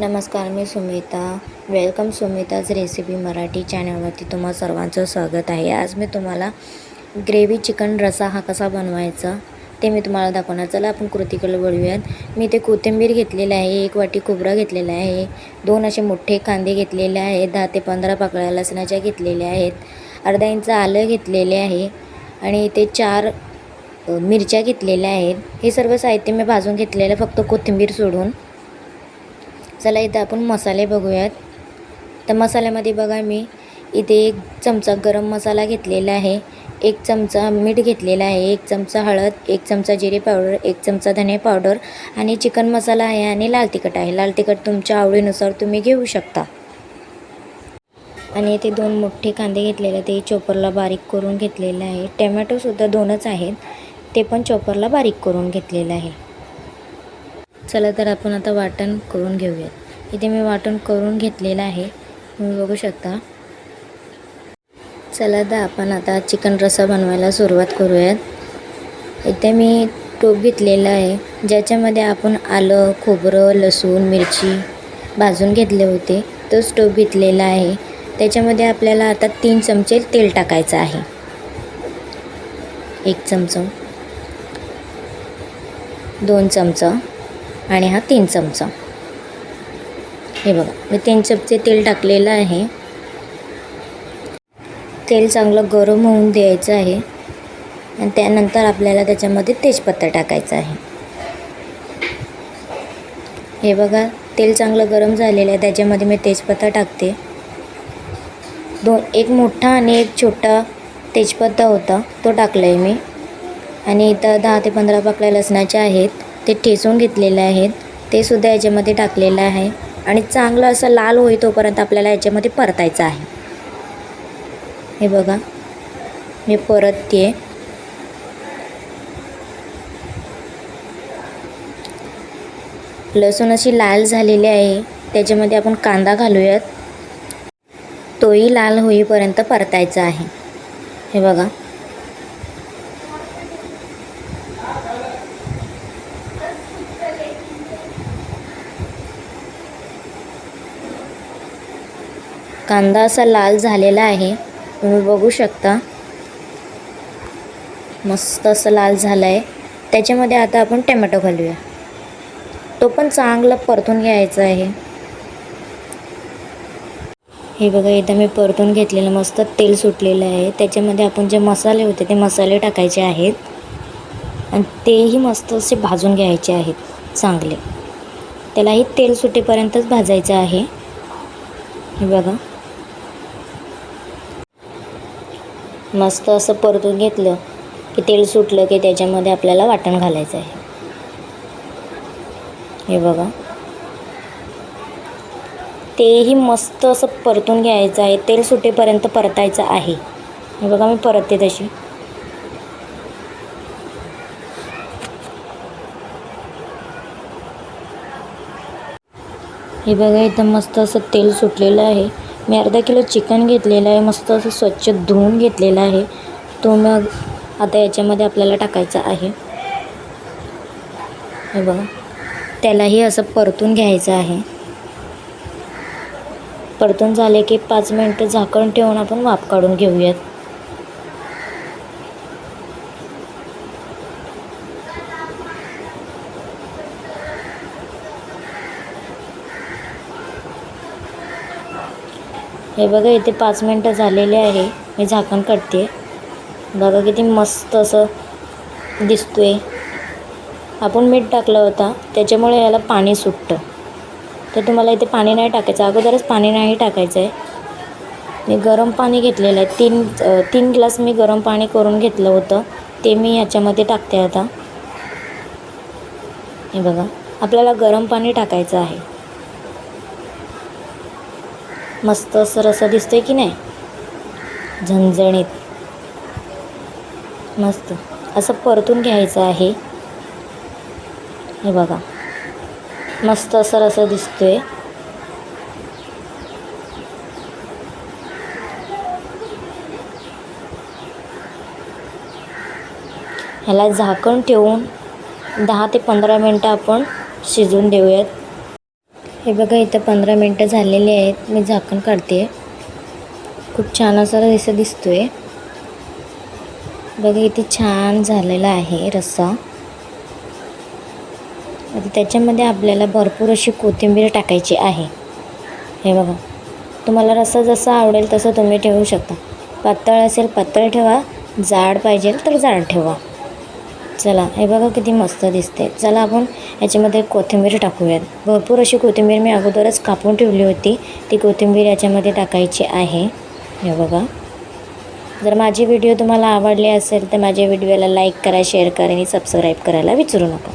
नमस्कार मी Sumita. Welcome Sumita's recipe Marathi चॅनलवरती तुम्हा सर्वांचं स्वागत आहे. आज मी तुम्हाला ग्रेव्ही चिकन रसा हा कसा बनवायचा ते मी तुम्हाला दाखवणार. चला आपण कृतीकडे वळूयात. मी ते कोथिंबीर घेतलेलं आहे एक वाटी खोबरं घेतलेलं आहे दोन असे मोठे कांदे घेतलेले आहेत दहा ते पंधरा पाकळ्या लसणाच्या घेतलेल्या आहेत अर्धा इंच आलं घेतलेले आहे आणि इथे चार मिरच्या घेतलेल्या आहेत. हे सर्व साहित्य मी भाजून घेतलेलं फक्त कोथिंबीर सोडून. चला इथं आपण मसाले बघूयात. तर मसाल्यामध्ये बघा मी इथे एक चमचा गरम मसाला घेतलेला आहे. एक चमचा मीठ घेतलेला आहे. एक चमचा हळद एक चमचा जिरे पावडर एक चमचा धने पावडर आणि चिकन मसाला आहे आणि लाल तिखट आहे. लाल तिखट तुमच्या आवडीनुसार तुम्ही घेऊ शकता. आणि इथे दोन मोठे कांदे घेतलेले ते चॉपरला बारीक करून घेतलेले आहे. टमॅटोसुद्धा दोनच आहेत. ते पण चॉपरला बारीक करून घेतलेलं आहे. चला तर आपण आता वाटण करून घेऊयात. इथे मी वाटण करून घेतलेलं आहे. तुम्ही बघू शकता. चला तर आपण आता चिकन रस्सा बनवायला सुरुवात करूयात. इथे मी टोप घेतलेला आहे. ज्याच्यामध्ये आपण आलं खोबरं लसूण मिरची भाजून घेतले होते. तोच टोप घेतलेला आहे. त्याच्यामध्ये आपल्याला आता तीन चमचे तेल टाकायचं आहे. एक चमचा. दोन चमचा. आणि हा तीन चमचा. हे बघा मी तीन चमचे तेल टाकलेलं आहे. तेल चांगलं गरम होऊन द्यायचं आहे. आणि त्यानंतर आपल्याला त्याच्यामध्ये तेजपत्ता टाकायचा आहे. हे बघा तेल चांगलं गरम झालेलं आहे. त्याच्यामध्ये मी तेजपत्ता टाकते. दोन एक मोठा आणि एक छोटा तेजपत्ता होता. तो टाकला आहे मी. आणि इथं दहा ते पंधरा पाकळ्या लसणाच्या आहेत. ते ठेचून घेतलेले आहेत. ते सुद्धा याच्यामध्ये टाकलेलं आहे. आणि चांगलं असं लाल होई तोपर्यंत आपल्याला याच्यामध्ये परतायचं आहे. हे बघा. मी परतते. लसूण अशी लाल झालेली आहे. त्याच्यामध्ये आपण कांदा घालूयात. तोही लाल होईपर्यंत परतायचा आहे. हे बघा. कांदा असा लाल झालेला आहे. तुम्ही बघू शकता. मस्त असं लाल झालं आहे त्याच्यामध्ये आता आपण टमॅटो घालूया. तो पण चांगला परतून घ्यायचा आहे. हे बघा इथं मी परतून घेतलेलं मस्त तेल सुटलेलं आहे. त्याच्यामध्ये आपण जे मसाले होते ते मसाले टाकायचे आहेत. आणि तेही मस्त असे भाजून घ्यायचे आहेत चांगले. त्यालाही तेल सुटेपर्यंतच भाजायचं आहे. हे बघा. मस्त असं परतून घेतलं की तेल सुटलं की त्याच्यामध्ये आपल्याला वाटण घालायचं आहे. हे बघा. तेही मस्त असं परतून घ्यायचं आहे. तेल सुटेपर्यंत परतायचं आहे. हे बघा मी परतते तशी. हे बघा इथं मस्त असं तेल सुटलेलं आहे. मी अर्धा किलो चिकन घेतलेलं आहे मस्त असं स्वच्छ धुवून घेतलेलं आहे. तो मग आता याच्यामध्ये आपल्याला टाकायचा आहे. हे बघा त्यालाही असं परतून घ्यायचं आहे. परतून झाले की पाच मिनटं झाकण ठेवून आपण वाफ काढून घेऊयात. हे बघा इथे पाच मिनटं झालेले आहे. मी झाकण काढते बघा किती मस्त असं दिसतो आहे आपण मीठ टाकलं होता. त्याच्यामुळे याला पाणी सुटतं. तर तुम्हाला इथे पाणी नाही टाकायचं. अगोदरच पाणी नाही टाकायचं आहे मी गरम पाणी घेतलेलं आहे. तीन तीन ग्लास मी गरम पाणी करून घेतलं होतं. ते मी याच्यामध्ये टाकते आता. हे बघा. आपल्याला गरम पाणी टाकायचं आहे. मस्त असं दिसतंय की नाही? झणझणीत. मस्त. असं परतून घ्यायचं आहे. हे बघा. मस्त असं रसा दिसतोय. ह्याला झाकण ठेवून दहा ते पंधरा मिनटं आपण शिजवून देऊयात. हे बघा इथं पंधरा मिनटं झालेली आहेत. मी झाकण काढते. खूप छान असा रस्सा आहे बघा इथे छान झालेला आहे रस्सा. आता त्याच्यामध्ये आपल्याला भरपूर अशी कोथिंबीर टाकायची आहे. हे बघा तुम्हाला रस्सा जसा आवडेल तसं तुम्ही ठेवू शकता. पातळ असेल पातळ ठेवा. जाड पाहिजे तर जाड ठेवा. चला हे बघा किती मस्त दिसते चला आपण याच्यामध्ये कोथिंबीर टाकूयात. भरपूर अशी कोथिंबीर मी अगोदरच कापून ठेवली होती. ती कोथिंबीर याच्यामध्ये टाकायची आहे. हे बघा. जर माझी व्हिडिओ तुम्हाला आवडली असेल तर माझ्या व्हिडिओला लाईक करा शेअर करा आणि सबस्क्राईब करायला विसरू नका.